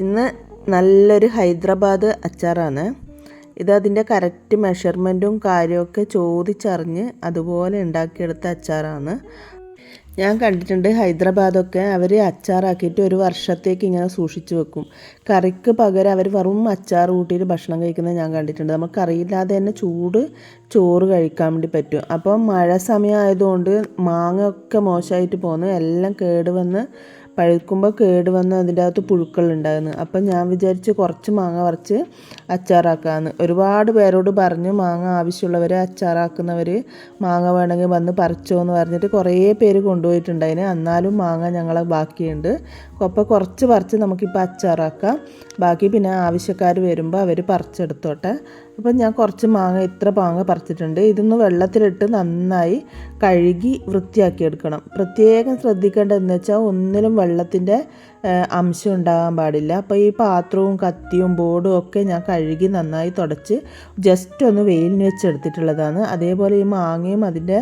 ഇന്ന് നല്ലൊരു ഹൈദരാബാദ് അച്ചാറാണ്. ഇത് അതിന്റെ കറക്റ്റ് മെഷർമെന്റും കാര്യമൊക്കെ ചോദിച്ചറിഞ്ഞ് അതുപോലെ ഉണ്ടാക്കിയെടുത്ത അച്ചാറാണ്. ഞാൻ കണ്ടിട്ടുണ്ട് ഹൈദരാബാദൊക്കെ അവർ അച്ചാറാക്കിയിട്ട് ഒരു വർഷത്തേക്ക് ഇങ്ങനെ സൂക്ഷിച്ചു വെക്കും. കറിക്ക് പകരം അവർ വെറും അച്ചാർ കൂട്ടിയിട്ട് ഭക്ഷണം കഴിക്കുന്നത് ഞാൻ കണ്ടിട്ടുണ്ട്. നമുക്ക് അറിയില്ലാതെ തന്നെ ചൂട് ചോറ് കഴിക്കാൻ വേണ്ടി പറ്റും. അപ്പം മഴ സമയമായതുകൊണ്ട് മാങ്ങ ഒക്കെ മോശമായിട്ട് പോകുന്നു എല്ലാം കേടുവന്ന് പഴുക്കുമ്പോൾ കേട് വന്ന് അതിന്റെ അകത്ത് പുഴുക്കളുണ്ടായിരുന്നു അപ്പം ഞാൻ വിചാരിച്ച് കുറച്ച് മാങ്ങ പറിച്ച് അച്ചാറാക്കാമെന്ന് ഒരുപാട് പേരോട് പറഞ്ഞു മാങ്ങ ആവശ്യമുള്ളവർ അച്ചാറാക്കുന്നവർ മാങ്ങ വേണമെങ്കിൽ വന്ന് പറിച്ചോ എന്ന് പറഞ്ഞിട്ട് കുറേ പേര് കൊണ്ടുപോയിട്ടുണ്ടായിന് എന്നാലും മാങ്ങ ഞങ്ങളെ ബാക്കിയുണ്ട്. അപ്പോൾ കുറച്ച് പറിച്ച് നമുക്കിപ്പോൾ അച്ചാറാക്കാം. ബാക്കി പിന്നെ ആവശ്യക്കാർ വരുമ്പോൾ അവർ പറിച്ചെടുത്തോട്ടെ. അപ്പം ഞാൻ കുറച്ച് മാങ്ങ ഇത്ര മാങ്ങ പറിച്ചിട്ടുണ്ട്. ഇതൊന്ന് വെള്ളത്തിലിട്ട് നന്നായി കഴുകി വൃത്തിയാക്കി എടുക്കണം. പ്രത്യേകം ശ്രദ്ധിക്കേണ്ടതെന്ന് വെച്ചാൽ ഒന്നിലും വെള്ളത്തിന്റെ അംശം ഉണ്ടാകാൻ പാടില്ല. അപ്പോൾ ഈ പാത്രവും കത്തിയും ബോർഡും ഒക്കെ ഞാൻ കഴുകി നന്നായി തുടച്ച് ജസ്റ്റ് ഒന്ന് വെയിലിന് വെച്ചെടുത്തിട്ടുള്ളതാണ്. അതേപോലെ ഈ മാങ്ങയും അതിന്റെ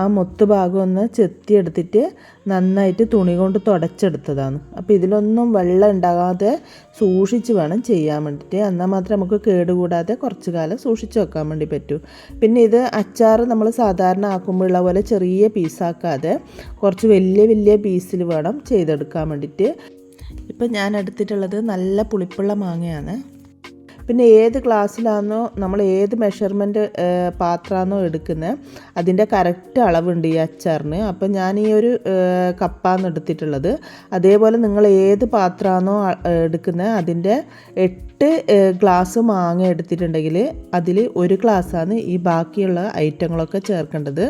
ആ മൊത്ത് ഭാഗം ഒന്ന് ചെത്തിയെടുത്തിട്ട് നന്നായിട്ട് തുണി കൊണ്ട് തുടച്ചെടുത്തതാണ്. അപ്പോൾ ഇതിലൊന്നും വെള്ളം ഉണ്ടാകാതെ സൂക്ഷിച്ച് വേണം ചെയ്യാൻ വേണ്ടിയിട്ട് എന്നാൽ മാത്രമേ നമുക്ക് കേടുകൂടാതെ കുറച്ച് കാലം സൂക്ഷിച്ച് വെക്കാൻ വേണ്ടി പറ്റൂ. പിന്നെ ഇത് അച്ചാർ നമ്മൾ സാധാരണ ആക്കുമ്പോഴുള്ള പോലെ ചെറിയ പീസാക്കാതെ കുറച്ച് വലിയ വലിയ പീസിൽ വേണം ചെയ്തെടുക്കാൻ വേണ്ടിയിട്ട് ഇപ്പം ഞാൻ എടുത്തിട്ടുള്ളത് നല്ല പുളിപ്പുള്ള മാങ്ങയാണ്. പിന്നെ ഏത് ഗ്ലാസ്സിലാണോ നമ്മൾ ഏത് മെഷർമെന്റ് പാത്രമാണോ എടുക്കുന്നത് അതിന്റെ കറക്റ്റ് അളവുണ്ട് ഈ അച്ചാറിന്. അപ്പം ഞാൻ ഈ ഒരു കപ്പാന്ന് എടുത്തിട്ടുള്ളത്. അതേപോലെ നിങ്ങൾ ഏത് പാത്രമാണോ എടുക്കുന്നത് അതിന്റെ എട്ട് ഗ്ലാസ് മാങ്ങ എടുത്തിട്ടുണ്ടെങ്കിൽ അതിൽ ഒരു ഗ്ലാസ്സാണ് ഈ ബാക്കിയുള്ള ഐറ്റങ്ങളൊക്കെ ചേർക്കേണ്ടത്.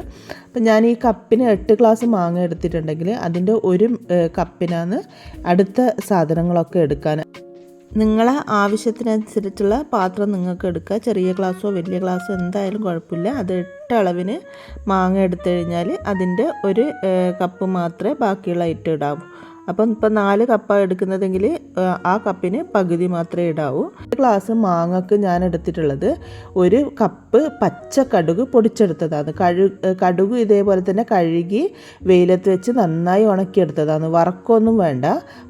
അപ്പം ഞാൻ ഈ കപ്പിന് എട്ട് ഗ്ലാസ് മാങ്ങ എടുത്തിട്ടുണ്ടെങ്കിൽ അതിന്റെ ഒരു കപ്പിനാണ് അടുത്ത സാധനങ്ങളൊക്കെ എടുക്കാൻ. നിങ്ങളെ ആവശ്യത്തിനനുസരിച്ചുള്ള പാത്രം നിങ്ങൾക്ക് എടുക്കുക. ചെറിയ ഗ്ലാസ്സോ വലിയ ഗ്ലാസ്സോ എന്തായാലും കുഴപ്പമില്ല. അത് എട്ട് അളവിന് മാങ്ങ എടുത്തു കഴിഞ്ഞാൽ അതിന്റെ ഒരു കപ്പ് മാത്രമേ ബാക്കിയുള്ള ഐറ്റം ഇടാവൂ. അപ്പം ഇപ്പം നാല് കപ്പാണ് എടുക്കുന്നതെങ്കിൽ ആ കപ്പിന് പകുതി മാത്രമേ ഇടാവൂ. ഗ്ലാസ് മാങ്ങക്ക് ഞാൻ എടുത്തിട്ടുള്ളത് ഒരു കപ്പ് പച്ച കടുക് പൊടിച്ചെടുത്തതാണ്. കഴു കടുക് ഇതേപോലെ തന്നെ കഴുകി വെയിലത്ത് വെച്ച് നന്നായി ഉണക്കിയെടുത്തതാണ്. വറക്കൊന്നും വേണ്ട.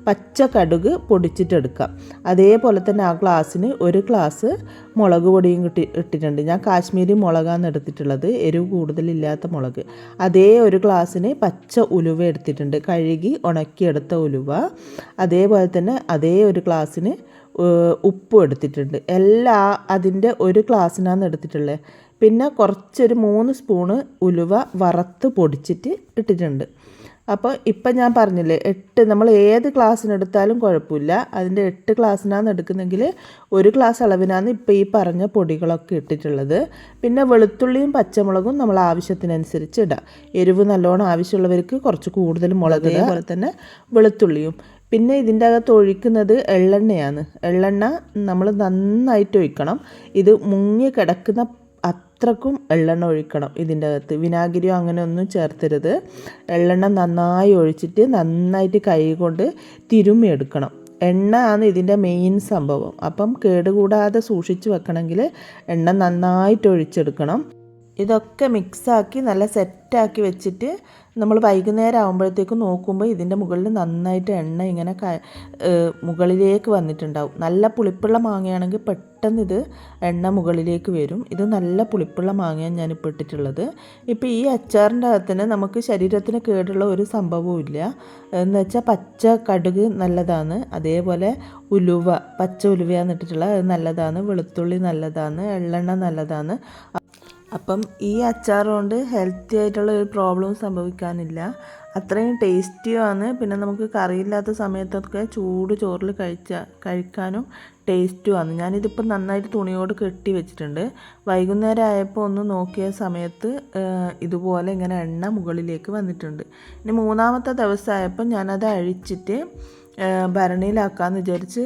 പച്ച കടുക് പൊടിച്ചിട്ടെടുക്കാം. അതേപോലെ തന്നെ ആ ഗ്ലാസ്സിന് ഒരു ഗ്ലാസ് മുളക് പൊടിയും കിട്ടി ഇട്ടിട്ടുണ്ട്. ഞാൻ കാശ്മീരി മുളകാണ് എടുത്തിട്ടുള്ളത്. എരിവ് കൂടുതലില്ലാത്ത മുളക്. അതേ ഒരു ഗ്ലാസ്സിന് പച്ച ഉലുവ എടുത്തിട്ടുണ്ട്. കഴുകി ഉണക്കിയെടുത്ത ഉലുവ. അതേപോലെ തന്നെ അതേ ഒരു ഗ്ലാസ്സിന് ഉപ്പും എടുത്തിട്ടുണ്ട്. എല്ലാ അതിന്റെ ഒരു ഗ്ലാസ്സിനാണ് എടുത്തിട്ടുള്ളത് പിന്നെ കുറച്ചൊരു മൂന്ന് സ്പൂണ് ഉലുവ വറുത്ത് പൊടിച്ചിട്ട് ഇട്ടിട്ടുണ്ട്. അപ്പോൾ ഇപ്പം ഞാൻ പറഞ്ഞില്ലേ എട്ട് നമ്മൾ ഏത് ക്ലാസ്സിനെടുത്താലും കുഴപ്പമില്ല. അതിന്റെ എട്ട് ക്ലാസ്സിനാന്ന് എടുക്കുന്നെങ്കിൽ ഒരു ക്ലാസ് അളവിനാണ് ഇപ്പോൾ ഈ പറഞ്ഞ പൊടികളൊക്കെ ഇട്ടിട്ടുള്ളത്. പിന്നെ വെളുത്തുള്ളിയും പച്ചമുളകും നമ്മൾ ആവശ്യത്തിനനുസരിച്ച് ഇടാം. എരിവ് നല്ലോണം ആവശ്യമുള്ളവർക്ക് കുറച്ച് കൂടുതൽ മുളക് അതേപോലെ തന്നെ വെളുത്തുള്ളിയും. പിന്നെ ഇതിന്റെ അകത്ത് ഒഴിക്കുന്നത് എള്ളെണ്ണയാണ്. എള്ളെണ്ണ നമ്മൾ നന്നായിട്ട് ഒഴിക്കണം. ഇത് മുങ്ങി കിടക്കുന്ന അത്രക്കും എള്ളെണ്ണ ഒഴിക്കണം ഇതിന്റെ അകത്ത് വിനാഗിരിയോ അങ്ങനെ ഒന്നും ചേർത്തരുത്. എള്ളെണ്ണ നന്നായി ഒഴിച്ചിട്ട് നന്നായിട്ട് കൈ കൊണ്ട് തിരുമ്മി എടുക്കണം. എണ്ണ ആണ് ഇതിന്റെ മെയിൻ സംഭവം. അപ്പം കേടുകൂടാതെ സൂക്ഷിച്ച് വെക്കണമെങ്കിൽ എണ്ണ നന്നായിട്ട് ഒഴിച്ചെടുക്കണം. ഇതൊക്കെ മിക്സാക്കി നല്ല സെറ്റാക്കി വെച്ചിട്ട് നമ്മൾ വൈകുന്നേരം ആകുമ്പോഴത്തേക്കും നോക്കുമ്പോൾ ഇതിന്റെ മുകളിൽ നന്നായിട്ട് എണ്ണ ഇങ്ങനെ മുകളിലേക്ക് വന്നിട്ടുണ്ടാവും. നല്ല പുളിപ്പുള്ള മാങ്ങയാണെങ്കിൽ പെട്ടെന്ന് ഇത് എണ്ണ മുകളിലേക്ക് വരും. ഇത് നല്ല പുളിപ്പുള്ള മാങ്ങയാണ് ഞാനിപ്പോൾ ഇട്ടിട്ടുള്ളത്. ഇപ്പോൾ ഈ അച്ചാറിന്റെ അകത്തിന് നമുക്ക് ശരീരത്തിന് കേടുള്ള ഒരു സംഭവവും ഇല്ല. എന്ന് വെച്ചാൽ പച്ച കടുക് നല്ലതാണ്. അതേപോലെ ഉലുവ പച്ച ഉലുവയാണ് ഇട്ടിട്ടുള്ളത്. അത് നല്ലതാണ്. വെളുത്തുള്ളി നല്ലതാണ്. എള്ളെണ്ണ നല്ലതാണ്. അപ്പം ഈ അച്ചാർ കൊണ്ട് ഹെൽത്തി ആയിട്ടുള്ള ഒരു പ്രോബ്ലം സംഭവിക്കാനില്ല. അത്രയും ടേസ്റ്റിയുമാണ് പിന്നെ നമുക്ക് കറിയില്ലാത്ത സമയത്തൊക്കെ ചൂട് ചോറിൽ കഴിച്ച കഴിക്കാനും ടേസ്റ്റുമാണ് ഞാനിതിപ്പോൾ നന്നായിട്ട് തുണിയോട് കെട്ടി വെച്ചിട്ടുണ്ട്. വൈകുന്നേരം ആയപ്പോൾ ഒന്ന് നോക്കിയ സമയത്ത് ഇതുപോലെ ഇങ്ങനെ എണ്ണ മുകളിലേക്ക് വന്നിട്ടുണ്ട്. ഇനി മൂന്നാമത്തെ ദിവസമായപ്പോൾ ഞാനത് അഴിച്ചിട്ട് ഭരണിയിലാക്കാമെന്ന് വിചാരിച്ച്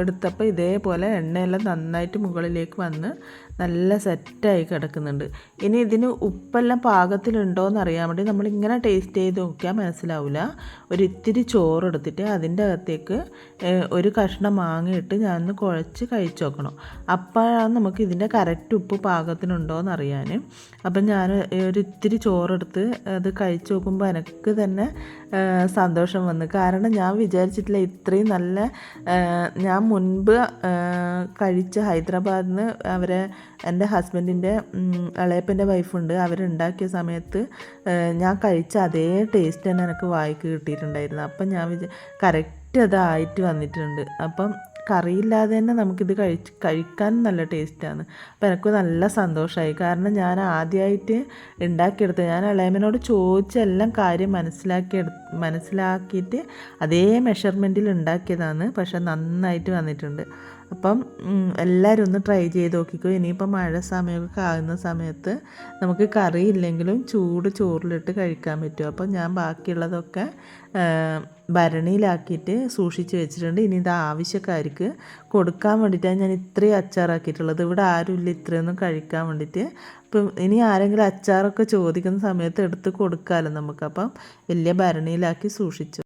എടുത്തപ്പോൾ ഇതേപോലെ എണ്ണയെല്ലാം നന്നായിട്ട് മുകളിലേക്ക് വന്ന് നല്ല സെറ്റായി കിടക്കുന്നുണ്ട്. ഇനി ഇതിന് ഉപ്പെല്ലാം പാകത്തിലുണ്ടോ എന്ന് അറിയാൻ വേണ്ടി നമ്മളിങ്ങനെ ടേസ്റ്റ് ചെയ്ത് നോക്കിയാൽ മനസ്സിലാവില്ല ഒരിത്തിരി ചോറെടുത്തിട്ട് അതിന്റെ അകത്തേക്ക് ഒരു കഷ്ണം മാങ്ങയിട്ട് ഞാനൊന്ന് കുഴച്ച് കഴിച്ച് നോക്കണം അപ്പോഴാണ് നമുക്ക് ഇതിന്റെ കറക്റ്റ് ഉപ്പ് പാകത്തിനുണ്ടോ എന്ന് അറിയാൻ അപ്പം ഞാൻ ഒരു ഇത്തിരി ചോറെടുത്ത് അത് കഴിച്ച് നോക്കുമ്പോൾ എനിക്ക് തന്നെ സന്തോഷം വന്നു. കാരണം ഞാൻ വിചാരിച്ചിട്ടില്ല ഇത്രയും നല്ല ഞാൻ മുൻപ് കഴിച്ച ഹൈദരാബാദിൽ നിന്ന് അവരെ എന്റെ ഹസ്ബൻഡിന്റെ ഇളയപ്പന്റെ വൈഫുണ്ട്. അവരുണ്ടാക്കിയ സമയത്ത് ഞാൻ കഴിച്ച അതേ ടേസ്റ്റ് തന്നെ എനിക്ക് വായിക്ക് കിട്ടിയിട്ടുണ്ടായിരുന്നു. അപ്പം ഞാൻ വിചാ കറക്റ്റ് അതായിട്ട് വന്നിട്ടുണ്ട്. അപ്പം കറിയില്ലാതെ തന്നെ നമുക്കിത് കഴിച്ച് കഴിക്കാൻ നല്ല ടേസ്റ്റാണ്. അപ്പോൾ എനിക്ക് നല്ല സന്തോഷമായി കാരണം ഞാൻ ആദ്യമായിട്ട് ഉണ്ടാക്കിയെടുത്ത് ഞാൻ ഇളയമനോട് ചോദിച്ചെല്ലാം കാര്യം മനസ്സിലാക്കി മനസ്സിലാക്കിയിട്ട് അതേ മെഷർമെന്റിൽ ഉണ്ടാക്കിയതാണ്. പക്ഷെ നന്നായിട്ട് വന്നിട്ടുണ്ട്. അപ്പം എല്ലാവരും ഒന്ന് ട്രൈ ചെയ്ത് നോക്കിക്കോ. ഇനിയിപ്പം മഴ സമയമൊക്കെ ആകുന്ന സമയത്ത് നമുക്ക് കറി ഇല്ലെങ്കിലും ചൂട് ചോറിലിട്ട് കഴിക്കാൻ പറ്റും. അപ്പം ഞാൻ ബാക്കിയുള്ളതൊക്കെ ഭരണിയിലാക്കിയിട്ട് സൂക്ഷിച്ച് വെച്ചിട്ടുണ്ട്. ഇനി ഇത് ആവശ്യക്കാർക്ക് കൊടുക്കാൻ വേണ്ടിയിട്ടാണ് ഞാൻ ഇത്രയും അച്ചാറാക്കിയിട്ടുള്ളത്. ഇവിടെ ആരുമില്ല ഇത്രയൊന്നും കഴിക്കാൻ വേണ്ടിയിട്ട്. അപ്പം ഇനി ആരെങ്കിലും അച്ചാറൊക്കെ ചോദിക്കുന്ന സമയത്ത് എടുത്ത് കൊടുക്കാമല്ലോ നമുക്ക്. അപ്പം വലിയ ഭരണിയിലാക്കി സൂക്ഷിച്ചു.